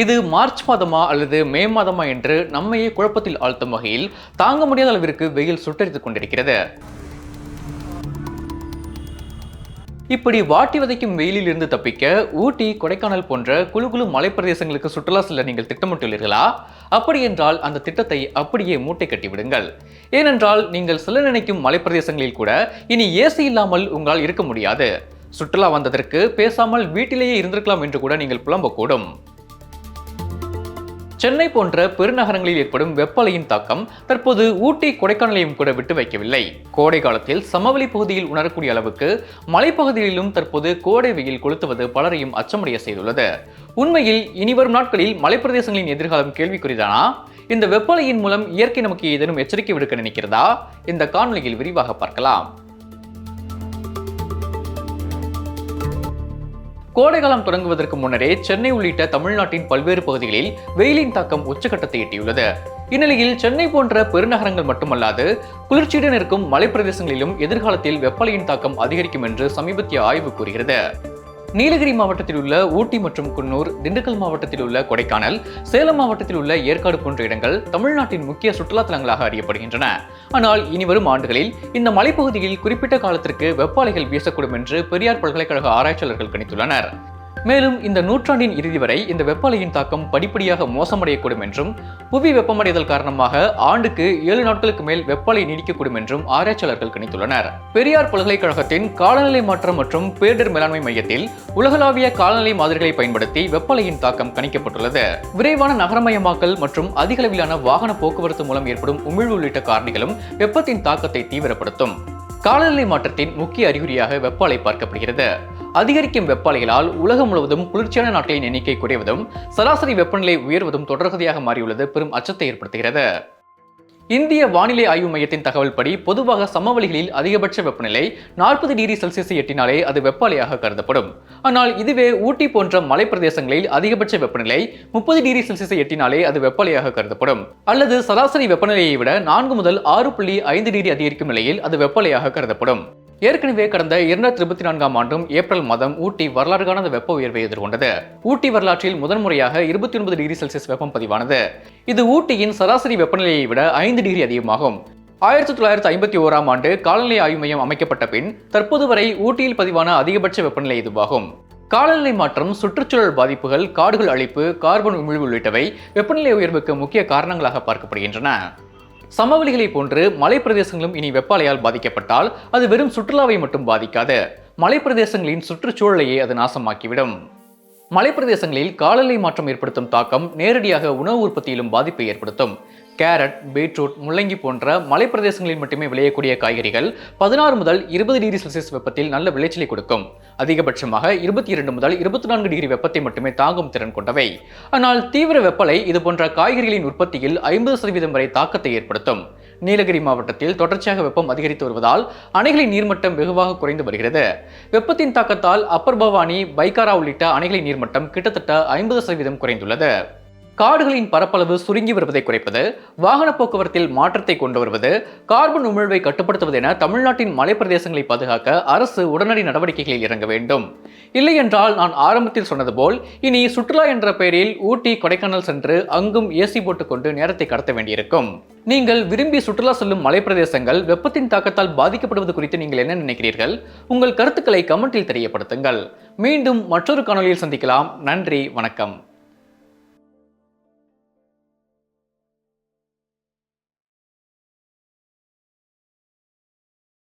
இது மார்ச் மாதமா அல்லது மே மாதமா என்று நம்மையே குழப்பத்தில் ஆழ்த்தும் வகையில் தாங்க முடியாத அளவிற்கு வெயில் சுட்டரித்துக் கொண்டிருக்கிறது. இப்படி வாட்டி வதைக்கும் வெயிலில் இருந்து தப்பிக்க ஊட்டி கொடைக்கானல் போன்ற குழு குழு மலைப்பிரதேசங்களுக்கு சுற்றுலா செல்ல நீங்கள் திட்டமிட்டுள்ளீர்களா? அப்படி என்றால் அந்த திட்டத்தை அப்படியே மூட்டை கட்டி விடுங்கள். ஏனென்றால் நீங்கள் செல்ல நினைக்கும் மலைப்பிரதேசங்களில் கூட இனி ஏசி இல்லாமல் உங்களால் இருக்க முடியாது. சுற்றுலா வந்ததற்கு பேசாமல் வீட்டிலேயே இருந்திருக்கலாம் என்று கூட நீங்கள் புலம்பக்கூடும். சென்னை போன்ற பெருநகரங்களில் ஏற்படும் வெப்பலையின் தாக்கம் தற்போது ஊட்டி கொடைக்கானலையும் கூட விட்டு வைக்கவில்லை. கோடை காலத்தில் சமவெளி பகுதியில் உணரக்கூடிய அளவுக்கு மலைப்பகுதிகளிலும் தற்போது கோடை வெயில் கொளுத்துவது பலரையும் அச்சமடைய செய்துள்ளது. உண்மையில் இனிவரும் நாட்களில் மலைப்பிரதேசங்களின் எதிர்காலம் கேள்விக்குறிதானா? இந்த வெப்பலையின் மூலம் இயற்கை நமக்கு ஏதேனும் எச்சரிக்கை விடுக்க நினைக்கிறதா? இந்த காணொலியில் விரிவாக பார்க்கலாம். கோடைகாலம் தொடங்குவதற்கு முன்னரே சென்னை உள்ளிட்ட தமிழ்நாட்டின் பல்வேறு பகுதிகளில் வெயிலின் தாக்கம் உச்சகட்டத்தை எட்டியுள்ளது. இந்நிலையில் சென்னை போன்ற பெருநகரங்கள் மட்டுமல்லாது குளிர்ச்சியுடன் இருக்கும் மலைப்பிரதேசங்களிலும் எதிர்காலத்தில் வெப்பலையின் தாக்கம் அதிகரிக்கும் என்று சமீபத்திய ஆய்வு கூறுகிறது. நீலகிரி மாவட்டத்தில் உள்ள ஊட்டி மற்றும் குன்னூர் திண்டுக்கல் மாவட்டத்தில் உள்ள கொடைக்கானல் சேலம் மாவட்டத்தில் உள்ள ஏற்காடு போன்ற இடங்கள் தமிழ்நாட்டின் முக்கிய சுற்றுலா தலங்களாக அறியப்படுகின்றன. ஆனால் இனி வரும் ஆண்டுகளில் இந்த மலைப்பகுதியில் குறிப்பிட்ட காலத்திற்கு வெப்ப அலைகள் வீசக்கூடும் என்று பெரியார் பல்கலைக்கழக ஆராய்ச்சியாளர்கள் கணித்துள்ளனர். மேலும் இந்த நூற்றாண்டின் இறுதி வரை இந்த வெப்பலையின் தாக்கம் படிப்படியாக மோசமடையக்கூடும் என்றும் புவி வெப்பமடைதல் காரணமாக ஆண்டுக்கு ஏழு நாட்களுக்கு மேல் வெப்பாலை நீடிக்கக்கூடும் என்றும் ஆராய்ச்சியாளர்கள் கணித்துள்ளனர். பெரியார் பல்கலைக்கழகத்தின் காலநிலை மாற்றம் மற்றும் பேரிடர் மேலாண்மை மையத்தில் உலகளாவிய காலநிலை மாதிரிகளை பயன்படுத்தி வெப்பலையின் தாக்கம் கணிக்கப்பட்டுள்ளது. விரைவான நகரமயமாக்கல் மற்றும் அதிக அளவிலான வாகன போக்குவரத்து மூலம் ஏற்படும் உமிழ்வு உள்ளிட்ட காரணிகளும் வெப்பத்தின் தாக்கத்தை தீவிரப்படுத்தும். காலநிலை மாற்றத்தின் முக்கிய அறிகுறியாக வெப்பாலை பார்க்கப்படுகிறது. அதிகரிக்கும் வெப்பாலைகளால் உலகம் முழுவதும் குளிர்ச்சியான நாட்களின் எண்ணிக்கை குறைவதும் சராசரி வெப்பநிலை உயர்வதும் தொடர்கதையாக மாறியுள்ளது. பெரும் அச்சத்தை ஏற்படுத்துகிறது. இந்திய வானிலை ஆய்வு மையத்தின் தகவல் படி பொதுவாக சமவெளிகளில் அதிகபட்ச வெப்பநிலை நாற்பது டிகிரி செல்சியஸை எட்டினாலே அது வெப்ப அலையாக கருதப்படும். ஆனால் இதுவே ஊட்டி போன்ற மலைப்பிரதேசங்களில் அதிகபட்ச வெப்பநிலை முப்பது டிகிரி செல்சியஸை எட்டினாலே அது வெப்ப அலையாக கருதப்படும். அல்லது சராசரி வெப்பநிலையை விட நான்கு முதல் ஆறு புள்ளி ஐந்து டிகிரி அதிகரிக்கும் நிலையில் அது வெப்ப அலையாக கருதப்படும். ஏற்கனவே கடந்த இரண்டாயிரத்தி இருபத்தி நான்காம் ஆண்டும் ஏப்ரல் மாதம் ஊட்டி வரலாறு காணாத வெப்ப உயர்வை எதிர்கொண்டது. ஊட்டி வரலாற்றில் முதன்முறையாக இருபத்தி ஒன்பது டிகிரி செல்சியஸ் வெப்பம் பதிவானது. இது ஊட்டியின் சராசரி வெப்பநிலையை விட ஐந்து டிகிரி அதிகமாகும். ஆயிரத்தி தொள்ளாயிரத்தி ஐம்பத்தி ஓராம் ஆண்டு காலநிலை ஆய்வு மையம் அமைக்கப்பட்ட பின் தற்போது வரை ஊட்டியில் பதிவான அதிகபட்ச வெப்பநிலை இதுவாகும். காலநிலை மாற்றம் சுற்றுச்சூழல் பாதிப்புகள் காடுகள் அழிப்பு கார்பன் உமிழ்வு உள்ளிட்டவை வெப்பநிலை உயர்வுக்கு முக்கிய காரணங்களாக பார்க்கப்படுகின்றன. சமவெளிகளை போன்று மலைப்பிரதேசங்களும் இனி வெப்பாலையால் பாதிக்கப்பட்டால் அது வெறும் சுற்றுலாவை மட்டும் பாதிக்காது. மலைப்பிரதேசங்களின் சுற்றுச்சூழலையே அது நாசமாக்கிவிடும். மலைப்பிரதேசங்களில் காலநிலை மாற்றம் ஏற்படுத்தும் தாக்கம் நேரடியாக உணவு உற்பத்தியிலும் பாதிப்பை ஏற்படுத்தும். கேரட் பீட்ரூட் முள்ளங்கி போன்ற மலைப்பிரதேசங்களில் மட்டுமே விளையக்கூடிய காய்கறிகள் பதினாறு முதல் இருபது டிகிரி செல்சியஸ் வெப்பத்தில் நல்ல விளைச்சலை கொடுக்கும். அதிகபட்சமாக இருபத்தி இரண்டு முதல் இருபத்தி நான்கு டிகிரி வெப்பத்தை மட்டுமே தாங்கும் திறன் கொண்டவை. ஆனால் தீவிர வெப்பலை இது போன்ற காய்கறிகளின் உற்பத்தியில் ஐம்பது சதவீதம் வரை தாக்கத்தை ஏற்படுத்தும். நீலகிரி மாவட்டத்தில் தொடர்ச்சியாக வெப்பம் அதிகரித்து வருவதால் அணைகளின் நீர்மட்டம் வெகுவாக குறைந்து வருகிறது. வெப்பத்தின் தாக்கத்தால் அப்பர் பவானி பைக்காரா உள்ளிட்ட அணைகளின் நீர்மட்டம் கிட்டத்தட்ட ஐம்பது சதவீதம் குறைந்துள்ளது. காடுகளின் பரப்பளவு சுருங்கி வருவதை குறைப்பது வாகன போக்குவரத்தில் மாற்றத்தை கொண்டு வருவது கார்பன் உமிழ்வை கட்டுப்படுத்துவது என தமிழ்நாட்டின் மலைப்பிரதேசங்களை பாதுகாக்க அரசு உடனடி நடவடிக்கைகளில் இறங்க வேண்டும். இல்லை என்றால் நான் ஆரம்பத்தில் சொன்னது போல் இனி சுற்றுலா என்ற பெயரில் ஊட்டி கொடைக்கானல் சென்று அங்கும் ஏசி போட்டுக்கொண்டு நேரத்தை கடத்த வேண்டியிருக்கும். நீங்கள் விரும்பி சுற்றுலா செல்லும் மலைப்பிரதேசங்கள் வெப்பத்தின் தாக்கத்தால் பாதிக்கப்படுவது குறித்து நீங்கள் என்ன நினைக்கிறீர்கள்? உங்கள் கருத்துக்களை கமெண்டில் தெரியப்படுத்துங்கள். மீண்டும் மற்றொரு காணொலியில் சந்திக்கலாம். நன்றி வணக்கம்.